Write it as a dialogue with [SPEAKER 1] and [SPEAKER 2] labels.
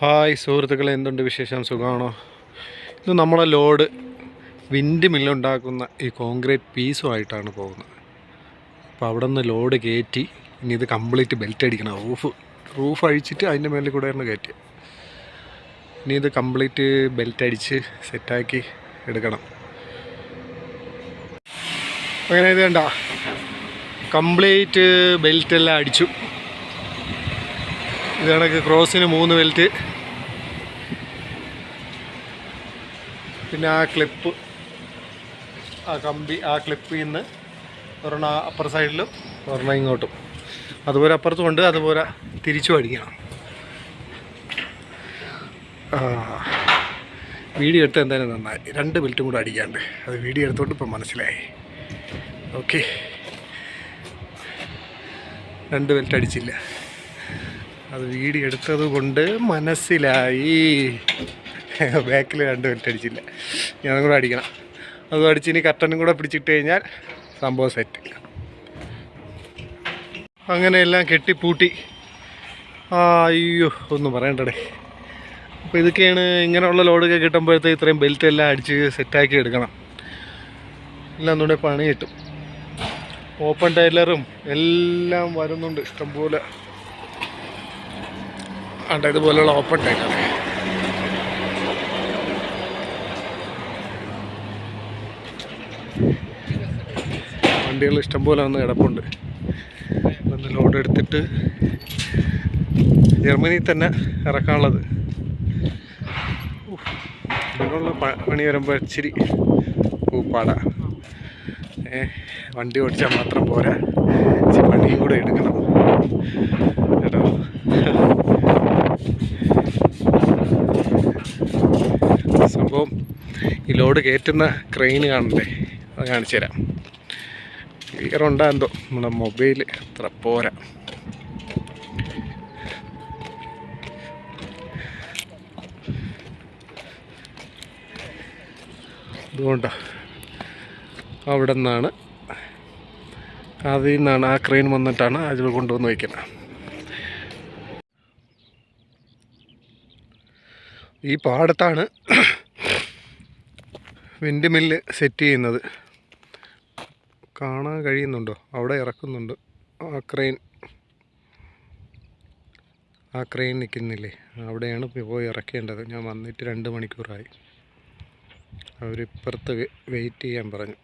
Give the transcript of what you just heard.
[SPEAKER 1] Hi സുഹൃത്തുക്കളെ എന്തുണ്ട് വിശേഷം? സുഖമാണോ? ഇത് നമ്മളെ ലോഡ് വിൻഡ് മില്ലുണ്ടാക്കുന്ന ഈ കോൺക്രീറ്റ് പീസുമായിട്ടാണ് പോകുന്നത്. അപ്പോൾ അവിടെ നിന്ന് ലോഡ് കയറ്റി ഇനി ഇത് കംപ്ലീറ്റ് ബെൽറ്റ് അടിക്കണം. റൂഫ് റൂഫ് അഴിച്ചിട്ട് അതിന്റെ മേലിൽ കൂടെ ആയിരുന്നു കയറ്റി ഇനി ഇത് കംപ്ലീറ്റ് ബെൽറ്റ് അടിച്ച് സെറ്റാക്കി എടുക്കണം. അങ്ങനെ ഇത് കണ്ട കംപ്ലീറ്റ് ബെൽറ്റ് എല്ലാം അടിച്ചു. ഇത് ക്രോസിന് മൂന്ന് വെൽറ്റ് പിന്നെ ആ ക്ലിപ്പ് ആ കമ്പി ആ ക്ലിപ്പിൽ നിന്ന് ഒരെണ്ണം അപ്പർ സൈഡിലും ഒരെണ്ണം ഇങ്ങോട്ടും. അതുപോലെ അപ്പുറത്തും ഉണ്ട് അതുപോലെ തിരിച്ചു അടിക്കണം. വീഡിയോ എടുത്ത് എന്തായാലും നന്നായി. രണ്ട് ബെൽറ്റും കൂടെ അടിക്കാണ്ട്. അത് വീഡിയോ എടുത്തോണ്ട് ഇപ്പം മനസ്സിലായി. ഓക്കെ രണ്ട് ബെൽറ്റ് അടിച്ചില്ല. അത് വീഡിയോ എടുത്തത് കൊണ്ട് മനസ്സിലായി. ബാക്കിൽ രണ്ട് മിനിറ്റ് അടിച്ചില്ല. ഞാനും കൂടെ അടിക്കണം. അത് അടിച്ച് ഇനി കട്ടനും കൂടെ പിടിച്ചിട്ട് കഴിഞ്ഞാൽ സംഭവം സെറ്റ് അങ്ങനെയെല്ലാം കെട്ടിപ്പൂട്ടി. അയ്യോ ഒന്നും പറയണ്ടടേ. അപ്പോൾ ഇതൊക്കെയാണ് ഇങ്ങനെയുള്ള ലോഡൊക്കെ കിട്ടുമ്പോഴത്തേക്ക് ഇത്രയും ബെൽറ്റ് എല്ലാം അടിച്ച് സെറ്റാക്കി എടുക്കണം. എല്ലാം ഒന്നുകൂടെ പണി കിട്ടും. ഓപ്പൺ ടൈലറും എല്ലാം വരുന്നുണ്ട്. ഇഷ്ടംപോലെ. ആണ്ട ഇതുപോലെയുള്ള ഓപ്പൺ ടൈലർ വണ്ടികൾ ഇഷ്ടംപോലെ വന്ന് കിടപ്പുണ്ട്. ഒന്ന് ലോഡ് എടുത്തിട്ട് ജർമ്മനിയിൽ തന്നെ ഇറക്കാനുള്ളത്. ഇതിനുള്ള പണി വരുമ്പോൾ ഇച്ചിരി പൂപ്പാടാ. വണ്ടി ഓടിച്ചാൽ മാത്രം പോരാ. ഇച്ചിരി പണിയും കൂടെ എടുക്കണം കേട്ടോ സംഭവം ഈ ലോഡ് കയറ്റുന്ന ക്രെയിന് കാണണ്ടേ? അത് കാണിച്ചു തരാം. ക്ലിയർ ഉണ്ടാ നമ്മുടെ മൊബൈൽ അത്ര പോരാ. അതുകൊണ്ടോ അവിടെ നിന്നാണ് അതിൽ നിന്നാണ് ആ ക്രെയിൻ വന്നിട്ടാണ് അതിൽ കൊണ്ടുവന്ന് വയ്ക്കുന്നത്. ഈ പാടത്താണ് വിൻഡ് മില്ല് സെറ്റ് ചെയ്യുന്നത്. കാണാൻ കഴിയുന്നുണ്ടോ? അവിടെ ഇറക്കുന്നുണ്ട്. ആ ക്രെയിൻ. ആ ക്രെയിൻ നിൽക്കുന്നില്ലേ? അവിടെയാണ് പോയി ഇറക്കേണ്ടത്. ഞാൻ വന്നിട്ട് രണ്ട് മണിക്കൂറായി. അവരിപ്പുറത്ത് വെയിറ്റ് ചെയ്യാൻ പറഞ്ഞു.